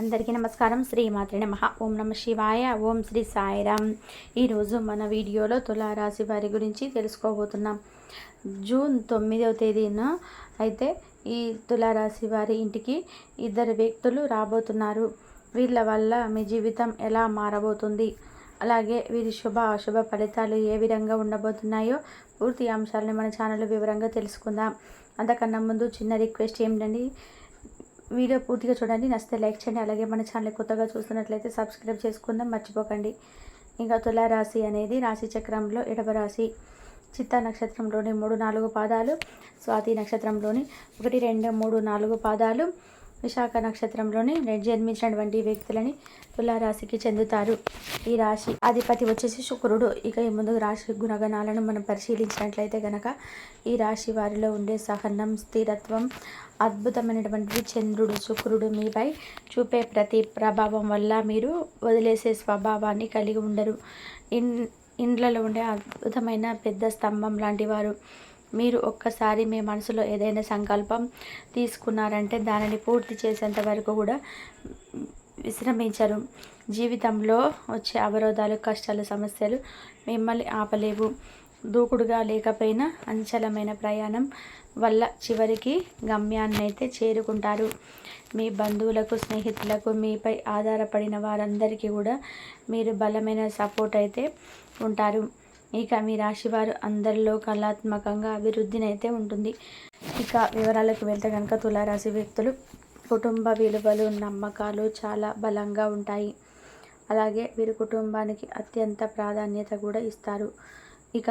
అందరికీ నమస్కారం. శ్రీ మాత్రి నమ. ఓం నమ శివాయ. ఓం శ్రీ సాయిరామ్. ఈరోజు మన వీడియోలో తులారాశి వారి గురించి తెలుసుకోబోతున్నాం. జూన్ తొమ్మిదవ తేదీన అయితే ఈ తులారాశి వారి ఇంటికి ఇద్దరు వ్యక్తులు రాబోతున్నారు. వీళ్ళ వల్ల మీ జీవితం ఎలా మారబోతుంది? అలాగే వీరి శుభ అశుభ ఫలితాలు ఏ విధంగా ఉండబోతున్నాయో పూర్తి అంశాలను మన ఛానల్ వివరంగా తెలుసుకుందాం. అంతకన్నా ముందు చిన్న రిక్వెస్ట్ ఏంటండి వీడియో పూర్తిగా చూడండి. నచ్చితే లైక్ చేయండి. అలాగే మన ఛానల్ కొత్తగా చూస్తున్నట్లయితే సబ్స్క్రైబ్ చేసుకుందాం. మర్చిపోకండి. ఇంకా తులారాశి అనేది రాశి చక్రంలో ఎడవ రాశి. చిత్త నక్షత్రంలోని మూడు నాలుగు పాదాలు. స్వాతి నక్షత్రంలోని ఒకటి రెండు మూడు నాలుగు పాదాలు. విశాఖ నక్షత్రంలోని జన్మించినటువంటి వ్యక్తులని తులారాశికి చెందుతారు. ఈ రాశి అధిపతి వచ్చేసి శుక్రుడు. ఇక ఈ ముందు రాశి గుణగణాలను మనం పరిశీలించినట్లయితే గనక ఈ రాశి వారిలో ఉండే సహనం స్థిరత్వం అద్భుతమైనటువంటి చంద్రుడు శుక్రుడు మీపై చూపే ప్రతి ప్రభావం వల్ల మీరు వదిలేసే స్వభావాన్ని కలిగి ఉండరు. ఇన్ ఇండ్లలో ఉండే అద్భుతమైన పెద్ద స్తంభం లాంటి వారు మీరు ఒక్కసారి మీ మనసులో ఏదైనా సంకల్పం తీసుకున్నారంటే దానిని పూర్తి చేసేంత వరకు కూడా విశ్రమించరు. జీవితంలో వచ్చే అవరోధాలు కష్టాలు సమస్యలు మిమ్మల్ని ఆపలేవు. దూకుడుగా లేకపోయినా అంచలమైన ప్రయాణం వల్ల చివరికి గమ్యాన్ని అయితే చేరుకుంటారు. మీ బంధువులకు స్నేహితులకు మీపై ఆధారపడిన వారందరికీ కూడా మీరు బలమైన సపోర్ట్ అయితే ఉంటారు. ఇక మీ రాశివారు అందరిలో కళాత్మకంగా అభివృద్ధిని అయితే ఉంటుంది. ఇక వివరాలకు వెళ్తే కనుక తులారాశి వ్యక్తులు కుటుంబ విలువలు నమ్మకాలు చాలా బలంగా ఉంటాయి. అలాగే వీరి కుటుంబానికి అత్యంత ప్రాధాన్యత కూడా ఇస్తారు. ఇక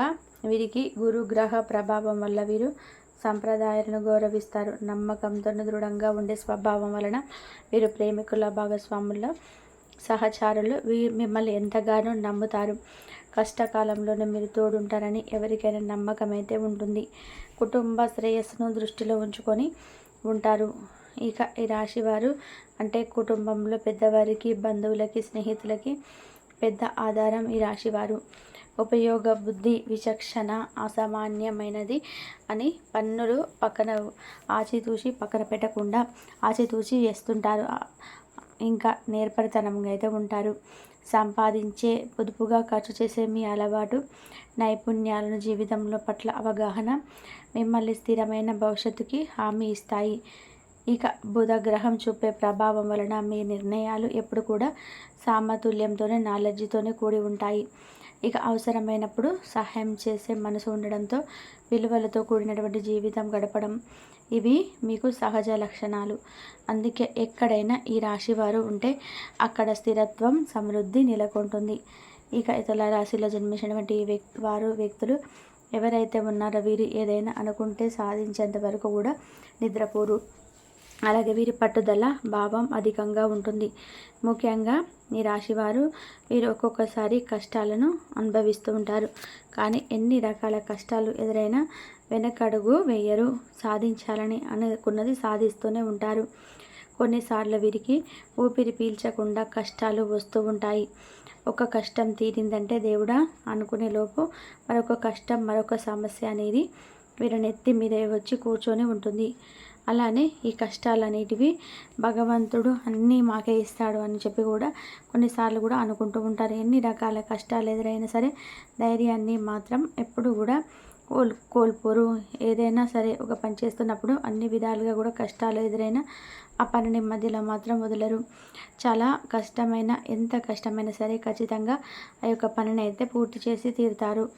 వీరికి గురుగ్రహ ప్రభావం వల్ల వీరు సంప్రదాయాలను గౌరవిస్తారు. నమ్మకంతో దృఢంగా ఉండే స్వభావం వలన వీరు ప్రేమికుల భాగస్వాముల సహచారులు వీ మిమ్మల్ని ఎంతగానో నమ్ముతారు. కష్టకాలంలోనే మీరు తోడుంటారని ఎవరికైనా నమ్మకం అయితే ఉంటుంది. కుటుంబ శ్రేయస్సును దృష్టిలో ఉంచుకొని ఉంటారు. ఇక ఈ రాశి వారు అంటే కుటుంబంలో పెద్దవారికి బంధువులకి స్నేహితులకి పెద్ద ఆధారం ఈ రాశివారు. ఉపయోగ బుద్ధి విచక్షణ అసామాన్యమైనది అని పన్నులు పక్కన ఆచితూచి పక్కన పెట్టకుండా ఆచితూచి వేస్తుంటారు. ఇంకా నేర్పరితనంగా అయితే ఉంటారు. సంపాదించే పొదుపుగా ఖర్చు చేసే మీ అలవాటు నైపుణ్యాలను జీవితంలో పట్ల అవగాహన మిమ్మల్ని స్థిరమైన భవిష్యత్తుకి హామీ ఇస్తాయి. ఇక బుధ గ్రహం చూపే ప్రభావం వలన మీ నిర్ణయాలు ఎప్పుడు కూడా సామతుల్యంతోనే నాలెడ్జ్తోనే కూడి ఉంటాయి. ఇక అవసరమైనప్పుడు సహాయం చేసే మనసు ఉండడంతో విలువలతో కూడినటువంటి జీవితం గడపడం ఇవి మీకు సహజ లక్షణాలు. అందుకే ఎక్కడైనా ఈ రాశి వారు ఉంటే అక్కడ స్థిరత్వం సమృద్ధి నెలకొంటుంది. ఇక ఇతర రాశిలో జన్మించినటువంటి వ్యక్తి వారు వ్యక్తులు ఎవరైతే ఉన్నారో వీరు ఏదైనా అనుకుంటే సాధించేంత వరకు కూడా నిద్రపోరు. అలాగే వీరి పట్టుదల భావం అధికంగా ఉంటుంది. ముఖ్యంగా ఈ రాశివారు వీరు ఒక్కొక్కసారి కష్టాలను అనుభవిస్తూ ఉంటారు. కానీ ఎన్ని రకాల కష్టాలు ఎదురైనా వెనకడుగు వేయరు. సాధించాలని అనుకున్నది సాధిస్తూనే ఉంటారు. కొన్నిసార్లు వీరికి ఊపిరి పీల్చకుండా కష్టాలు వస్తూ ఉంటాయి. ఒక కష్టం తీరిందంటే దేవుడా అనుకునే లోపు మరొక కష్టం మరొక సమస్య అనేది వీరి నెత్తి మీద వచ్చి కూర్చొని ఉంటుంది. అలానే ఈ కష్టాలు అనేటివి భగవంతుడు అన్నీ మాకే ఇస్తాడు అని చెప్పి కూడా కొన్నిసార్లు కూడా అనుకుంటూ ఉంటారు. ఎన్ని రకాల కష్టాలు ఎదురైనా సరే ధైర్యాన్ని మాత్రం ఎప్పుడు కూడా కోల్ కోల్పోరు. ఏదైనా సరే ఒక పని చేస్తున్నప్పుడు అన్ని విధాలుగా కూడా కష్టాలు ఎదురైనా ఆ పనిని మధ్యలో మాత్రం వదలరు. చాలా కష్టమైన ఎంత కష్టమైనా సరే ఖచ్చితంగా ఆ యొక్క పనిని అయితే పూర్తి చేసి తీరుతారు.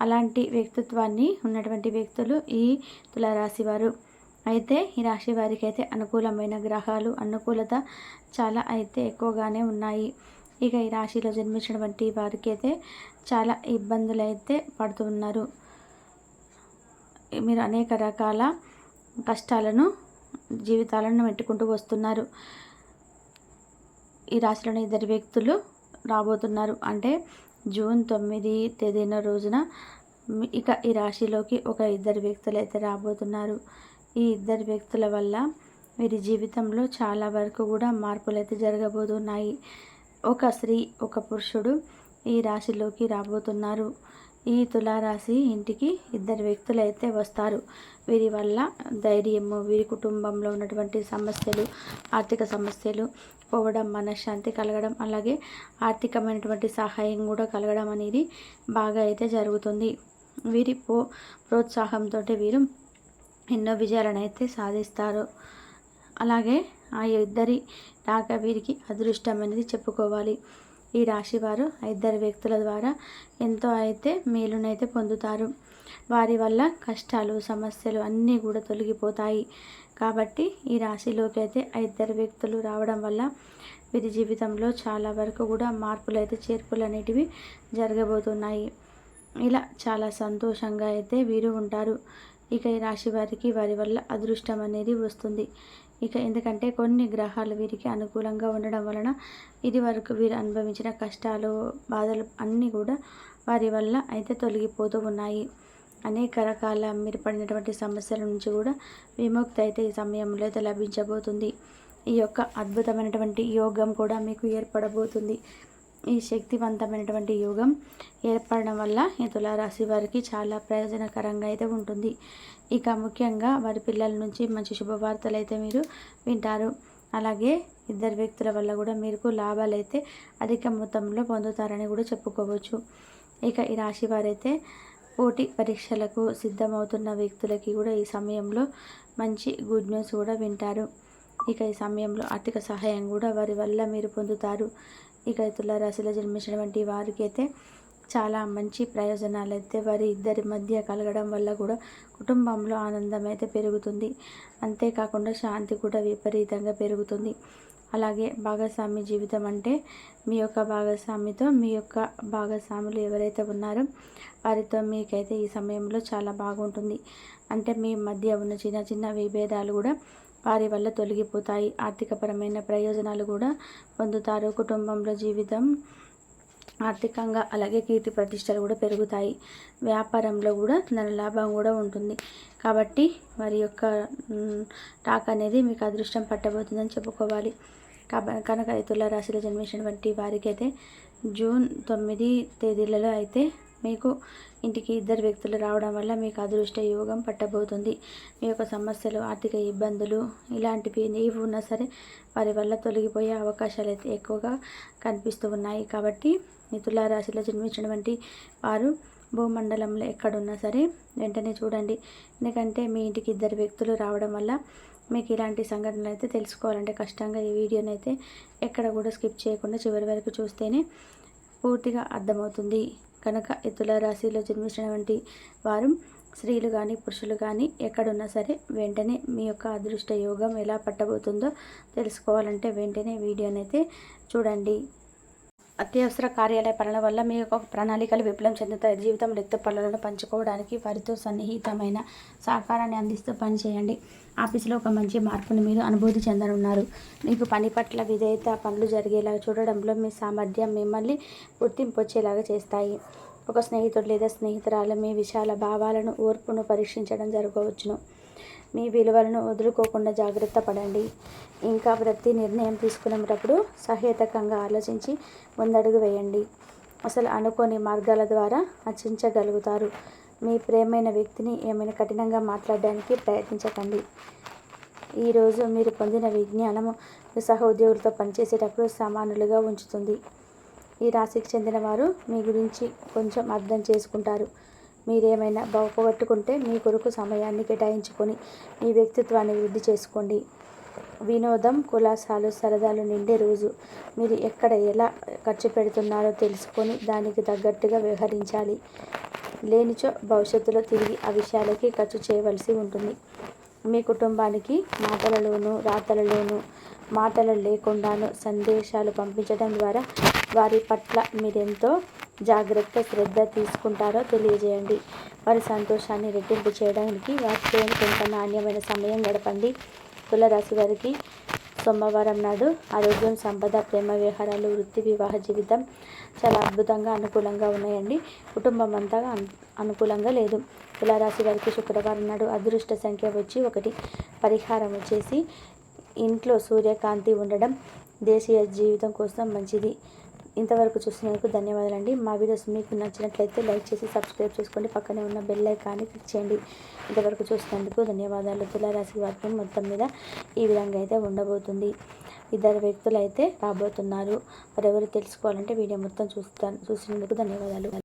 అలాంటి వ్యక్తిత్వాన్ని ఉన్నటువంటి వ్యక్తులు ఈ తులారాశి వారు. అయితే ఈ రాశి వారికి అయితే అనుకూలమైన గ్రహాలు అనుకూలత చాలా అయితే ఎక్కువగానే ఉన్నాయి. ఇక ఈ రాశిలో జన్మించినటువంటి వారికి అయితే చాలా ఇబ్బందులు అయితే పడుతున్నారు మీరు అనేక రకాల కష్టాలను జీవితాలను పెట్టుకుంటూ వస్తున్నారు. ఈ రాశిలోని ఇద్దరు వ్యక్తులు రాబోతున్నారు. అంటే జూన్ తొమ్మిది తేదీన రోజున ఇక ఈ రాశిలోకి ఒక ఇద్దరు వ్యక్తులు అయితే రాబోతున్నారు. ఈ ఇద్దరు వ్యక్తుల వల్ల వీరి జీవితంలో చాలా వరకు కూడా మార్పులు అయితే జరగబోతున్నాయి. ఒక స్త్రీ ఒక పురుషుడు ఈ రాశిలోకి రాబోతున్నారు. ఈ తులారాశి ఇంటికి ఇద్దరు వ్యక్తులు అయితే వస్తారు. వీరి వల్ల ధైర్యము వీరి కుటుంబంలో ఉన్నటువంటి సమస్యలు ఆర్థిక సమస్యలు పోవడం మనశ్శాంతి కలగడం అలాగే ఆర్థికమైనటువంటి సహాయం కూడా కలగడం అనేది బాగా అయితే జరుగుతుంది. వీరి పో ప్రోత్సాహంతో వీరు ఎన్నో విజయాలను అయితే సాధిస్తారు. అలాగే ఆ ఇద్దరి రాక వీరికి అదృష్టం అనేది చెప్పుకోవాలి. ఈ రాశి వారు ఇద్దరు వ్యక్తుల ద్వారా ఎంతో అయితే మేలునైతే పొందుతారు. వారి వల్ల కష్టాలు సమస్యలు అన్నీ కూడా తొలగిపోతాయి. కాబట్టి ఈ రాశిలోకి అయితే ఇద్దరు వ్యక్తులు రావడం వల్ల వీరి జీవితంలో చాలా వరకు కూడా మార్పులు అయితే చేర్పులు అనేటివి జరగబోతున్నాయి. ఇలా చాలా సంతోషంగా అయితే వీరు ఉంటారు. ఇక ఈ రాశి వారికి వారి వల్ల అదృష్టం అనేది వస్తుంది. ఇక ఎందుకంటే కొన్ని గ్రహాలు వీరికి అనుకూలంగా ఉండడం వలన ఇది వరకు వీరు అనుభవించిన కష్టాలు బాధలు అన్నీ కూడా వారి వల్ల అయితే తొలగిపోతూ ఉన్నాయి. అనేక రకాల మీరు పడినటువంటి సమస్యల నుంచి కూడా విముక్తి అయితే ఈ సమయంలో అయితే లభించబోతుంది. ఈ యొక్క అద్భుతమైనటువంటి యోగం కూడా మీకు ఏర్పడబోతుంది. ఈ శక్తివంతమైనటువంటి యోగం ఏర్పడడం వల్ల ఈ తులారాశి వారికి చాలా ప్రయోజనకరంగా అయితే ఉంటుంది. ఇక ముఖ్యంగా వారి పిల్లల నుంచి మంచి శుభవార్తలు అయితే మీరు వింటారు. అలాగే ఇద్దరు వ్యక్తుల వల్ల కూడా మీకు లాభాలు అయితే అధిక మొత్తంలో పొందుతారని కూడా చెప్పుకోవచ్చు. ఇక ఈ రాశి వారైతే పోటీ పరీక్షలకు సిద్ధమవుతున్న వ్యక్తులకి కూడా ఈ సమయంలో మంచి గుడ్ న్యూస్ కూడా వింటారు. ఇక ఈ సమయంలో ఆర్థిక సహాయం కూడా వారి వల్ల మీరు పొందుతారు. ఇక రాశిలో జన్మించినటువంటి వారికి అయితే చాలా మంచి ప్రయోజనాలు అయితే వారి ఇద్దరి మధ్య కలగడం వల్ల కూడా కుటుంబంలో ఆనందం అయితే పెరుగుతుంది. అంతేకాకుండా శాంతి కూడా విపరీతంగా పెరుగుతుంది. అలాగే భాగస్వామి జీవితం అంటే మీ యొక్క భాగస్వామితో మీ యొక్క భాగస్వాములు ఎవరైతే ఉన్నారో వారితో మీకైతే ఈ సమయంలో చాలా బాగుంటుంది. అంటే మీ మధ్య ఉన్న చిన్న చిన్న విభేదాలు కూడా వారి వల్ల తొలగిపోతాయి. ఆర్థికపరమైన ప్రయోజనాలు కూడా పొందుతారు. కుటుంబంలో జీవితం ఆర్థికంగా అలాగే కీర్తి ప్రతిష్టలు కూడా పెరుగుతాయి. వ్యాపారంలో కూడా ధన లాభం కూడా ఉంటుంది. కాబట్టి వారి యొక్క టాక్ అనేది మీకు అదృష్టం పట్టబోతుందని చెప్పుకోవాలి. కాబ కనుక తుల రాశిలో జన్మించినటువంటి వారికి అయితే జూన్ తొమ్మిది తేదీలలో అయితే మీకు ఇంటికి ఇద్దరు వ్యక్తులు రావడం వల్ల మీకు అదృష్ట యోగం పట్టబోతుంది. మీ యొక్క సమస్యలు ఆర్థిక ఇబ్బందులు ఇలాంటివి ఏవి ఉన్నా సరే వారి వల్ల తొలగిపోయే అవకాశాలు అయితే ఎక్కువగా కనిపిస్తూ ఉన్నాయి. కాబట్టి ఈ తులారాశిలో జన్మించినటువంటి వారు భూమండలంలో ఎక్కడున్నా సరే వెంటనే చూడండి. ఎందుకంటే మీ ఇంటికి ఇద్దరు వ్యక్తులు రావడం వల్ల మీకు ఇలాంటి సంఘటనలు అయితే తెలుసుకోవాలంటే కష్టంగా ఈ వీడియోని అయితే ఎక్కడ కూడా స్కిప్ చేయకుండా చివరి వరకు చూస్తేనే పూర్తిగా అర్థమవుతుంది. కనుక ఎత్తుల రాశిలో జన్మించినటువంటి వారు స్త్రీలు కానీ పురుషులు కానీ ఎక్కడున్నా సరే వెంటనే మీ యొక్క అదృష్ట యోగం ఎలా పట్టబోతుందో తెలుసుకోవాలంటే వెంటనే వీడియోనైతే చూడండి. అత్యవసర కార్యాలయ పనుల వల్ల మీ యొక్క ప్రణాళికలు విఫలం చెందుతాయి. జీవితంలో ఎత్తు పనులను పంచుకోవడానికి వారితో సన్నిహితమైన సహకారాన్ని అందిస్తూ పనిచేయండి. ఆఫీసులో ఒక మంచి మార్పును మీరు అనుభూతి చెందనున్నారు. మీకు పని పట్ల విధేయత పనులు జరిగేలా చూడడంలో మీ సామర్థ్యం మిమ్మల్ని గుర్తింపు వచ్చేలాగా చేస్తాయి. ఒక స్నేహితుడు లేదా స్నేహితురాలు మీ విశాల భావాలను ఓర్పును పరీక్షించడం జరగవచ్చును. మీ విలువలను వదులుకోకుండా జాగ్రత్త పడండి. ఇంకా ప్రతి నిర్ణయం తీసుకునేటప్పుడు సహేతకంగా ఆలోచించి ముందడుగు వేయండి. అసలు అనుకోని మార్గాల ద్వారా అర్చించగలుగుతారు మీ ప్రేమైన వ్యక్తిని ఏమైనా కఠినంగా మాట్లాడడానికి ప్రయత్నించకండి. ఈరోజు మీరు పొందిన విజ్ఞానము సహోద్యోగులతో పనిచేసేటప్పుడు సమానులుగా ఉంచుతుంది. ఈ రాశికి చెందిన వారు మీ గురించి కొంచెం అర్థం చేసుకుంటారు. మీరేమైనా పోగొట్టుకుంటే మీ కొరకు సమయాన్ని కేటాయించుకొని మీ వ్యక్తిత్వాన్ని వృద్ధి చేసుకోండి. వినోదం కులాసాలు సరదాలు నిండే రోజు. మీరు ఎక్కడ ఎలా ఖర్చు పెడుతున్నారో తెలుసుకొని దానికి తగ్గట్టుగా వ్యవహరించాలి. లేనిచో భవిష్యత్తులో తిరిగి ఆ విషయాలకి ఖర్చు చేయవలసి ఉంటుంది. మీ కుటుంబానికి మాటలలోనూ రాతలలోనూ మాటలు లేకుండాను సందేశాలు పంపించడం ద్వారా వారి పట్ల మీరెంతో జాగ్రత్త శ్రద్ధ తీసుకుంటారో తెలియజేయండి. వారి సంతోషాన్ని రెట్టింపు చేయడానికి వారితో కొంత నాణ్యమైన సమయం గడపండి. తులరాశి వారికి సోమవారం నాడు ఆరోగ్యం సంపద ప్రేమ వ్యవహారాలు వృత్తి వివాహ జీవితం చాలా అద్భుతంగా అనుకూలంగా ఉన్నాయండి. కుటుంబం అంతా అనుకూలంగా లేదు. తులారాశి వారికి శుక్రవారం నాడు అదృష్ట సంఖ్య వచ్చి ఒకటి. పరిహారం వచ్చేసి ఇంట్లో సూర్యకాంతి ఉండడం దేశీయ జీవితం కోసం మంచిది. ఇంతవరకు చూసినందుకు ధన్యవాదాలండి. మా వీడియోస్ మీకు నచ్చినట్లయితే లైక్ చేసి సబ్స్క్రైబ్ చేసుకోండి. పక్కనే ఉన్న బెల్ ఐకాన్ని క్లిక్ చేయండి. ఇంతవరకు చూసినందుకు ధన్యవాదాలు. తులారాశి వాక్యం మొత్తం మీద ఈ విధంగా అయితే ఉండబోతుంది. ఇద్దరు వ్యక్తులు అయితే రాబోతున్నారు. మరెవరు తెలుసుకోవాలంటే వీడియో మొత్తం చూస్తాను చూసినందుకు ధన్యవాదాలు.